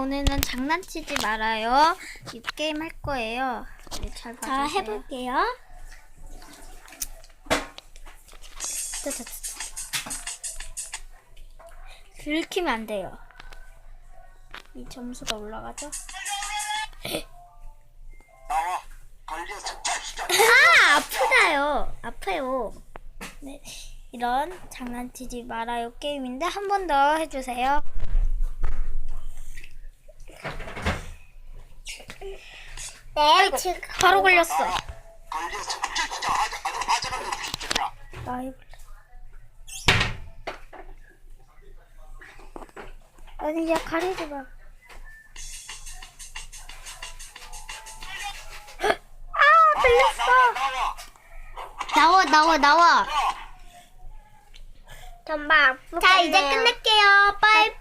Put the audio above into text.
오늘은 장난치지 말아요. 이 게임 할 거예요. 네, 잘 자, 봐주세요. 해볼게요. 긁히면 안 돼요. 이 점수가 올라가죠? 나와 아 아프다요. 아파요. 네, 이런 장난치지 말아요 게임인데 한 번 더 해주세요. 네, 지금 바로 걸렸어. 아주 아주 진짜 나. 아니 야 가리지 마. 아 걸렸어. 나와 나와 나와, 정말 자, 이제 끝낼게요. 빠이빠이.